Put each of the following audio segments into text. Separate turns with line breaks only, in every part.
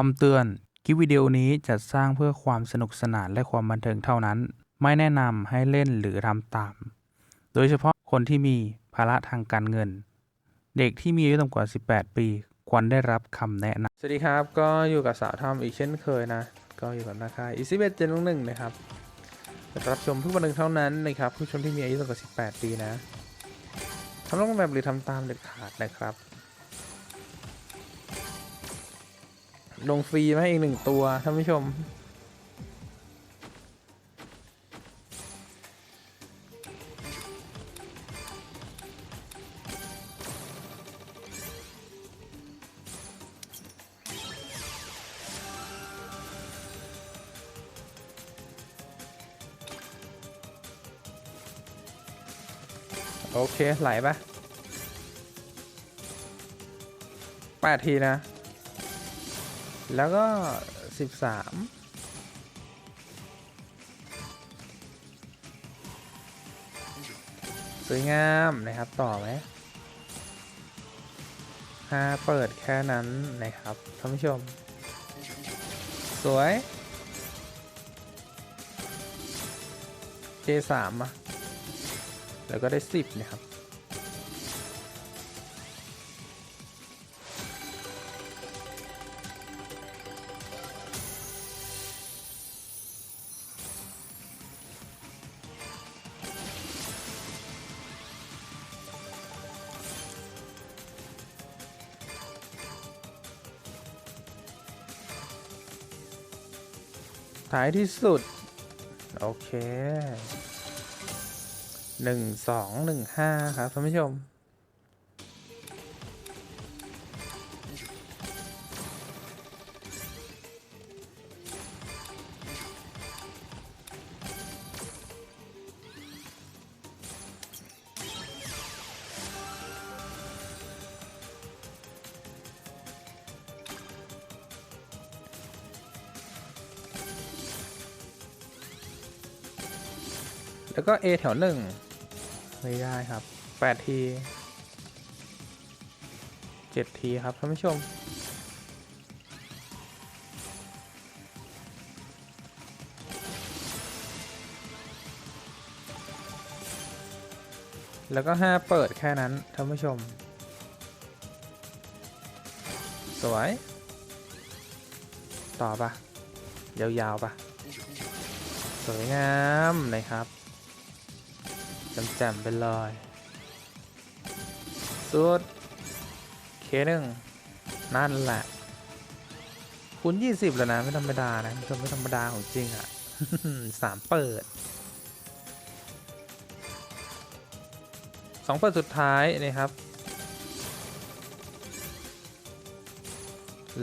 คำเตือน คลิปวิดีโอนี้จัดสร้างเพื่อความสนุกสนานและความบันเทิงเท่านั้น ไม่แนะนำให้เล่นหรือทำตาม โดยเฉพาะคนที่มีภาระทางการเงิน เด็กที่มีอายุต่ำกว่า 18 ปี ควรได้รับคำแนะนำสวัสดีครับ ก็อยู่กับสาวทอมอีกเช่นเคยนะ ก็อยู่กับนาคาอีซิเบตเจนหนึ่งนะครับ รับชมทุกวันหนึ่งเท่านั้นนะครับผู้ชมที่มีอายุต่ำกว่า 18 ปีนะทำลงแบบหรือทำตามเด็ดขาดนะครับ ลงฟรีมาให้อีกหนึ่งตัวท่านผู้ชม โอเค ไหลปะแปดทีนะ แล้วก็สิบสามสวยงามนะครับต่อไหมห้าเปิดแค่นั้นนะครับท่านผู้ชม สวย J3 อะ แล้วก็ได้สิบนะครับ ท้ายที่สุด โอเคหนึ่งสองหนึ่งห้าครับท่านผู้ชม แล้วก็ A แถวหนึ่งไม่ได้ครับแปดทีเจ็ดทีครับท่านผู้ชม แล้วก็ห้าเปิดแค่นั้นท่านผู้ชม สวย ต่อปะยาวๆปะสวยงามนะครับแจ่มๆไปเลยสุดเคหนึ่งนั่นแหละคูณยี่สิบแล้วนะ ไม่ธรรมดานะคุณไม่ธรรมดาของจริงอะ่ะสามเปิดสองเปิดสุดท้ายนะครับ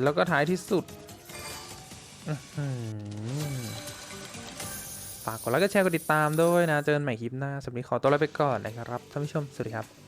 แล้วก็ท้ายที่สุด ฝากกดไลค์กดแชร์กดติดตามด้วยนะ เจอกันใหม่คลิปหน้าสำหรับวันนี้ขอตัวลาไปก่อนนะครับท่านผู้ชม สวัสดีครับ